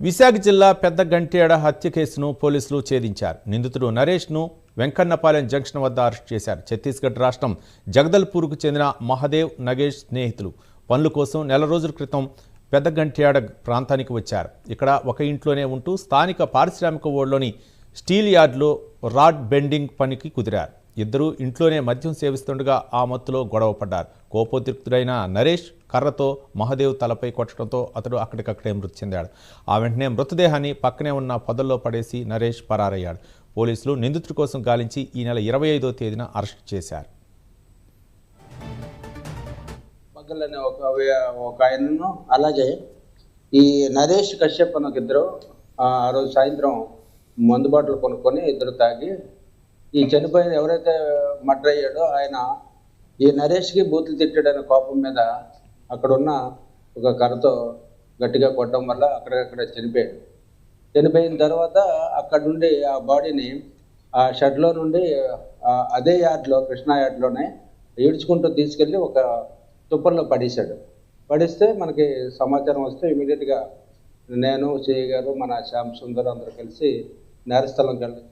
విశాఖ జిల్లా పెద్ద గంటేడ హత్య కేసును పోలీసులు ఛేదించారు. నిందితుడు నరేష్ను వెంకన్నపాలెం జంక్షన్ వద్ద అరెస్ట్ చేశారు. ఛత్తీస్గఢ్ రాష్ట్రం జగదల్పూర్కు చెందిన మహదేవ్ నగేష్ స్నేహితులు. పనుల కోసం నెల రోజుల క్రితం పెద్ద గంట్యాడ ప్రాంతానికి వచ్చారు. ఇక్కడ ఒక ఇంట్లోనే ఉంటూ స్థానిక పారిశ్రామిక ఓడ్లోని స్టీల్ యార్డ్లో రాడ్ బెండింగ్ పనికి కుదిరారు. ఇద్దరూ ఇంట్లోనే మద్యం సేవిస్తుండగా ఆ మత్తులో గొడవ పడ్డారు. కోపోద్రిక్తుడైన నరేష్ కర్రతో మహదేవ్ తలపై కొట్టడంతో అతడు అక్కడికక్కడే మృతి చెందాడు. ఆ వెంటనే మృతదేహాన్ని పక్కనే ఉన్న పొదల్లో పడేసి నరేష్ పరారయ్యాడు. పోలీసులు నిందితుడి కోసం గాలించి ఈ నెల ఇరవై ఐదో తేదీన అరెస్ట్ చేశారు. ఒక ఒక ఆయనను అలాగే ఈ నరేష్ కశ్యప్ ఇద్దరు ఆ ఆ రోజు సాయంత్రం మందు బాటలు కొనుక్కొని ఇద్దరు తాగి ఈ చనిపోయిన ఎవరైతే మర్డర్ అయ్యాడో ఆయన ఈ నరేష్కి బూతులు తిట్టాడనే కోపం మీద అక్కడున్న ఒక కర్రతో గట్టిగా కొట్టడం వల్ల అక్కడక్కడ చనిపోయాడు. చనిపోయిన తర్వాత అక్కడ నుండి ఆ బాడీని ఆ షెడ్లో నుండి అదే యార్డ్లో కృష్ణా యార్డ్లోనే ఈడ్చుకుంటూ తీసుకెళ్ళి ఒక తుప్పల్లో పడేశాడు. పడిస్తే మనకి సమాచారం వస్తే ఇమీడియట్గా నేను సిఐ గారు మన శ్యామ్ సుందర్ అందరూ కలిసి నేరస్థలంకి వెళ్ళి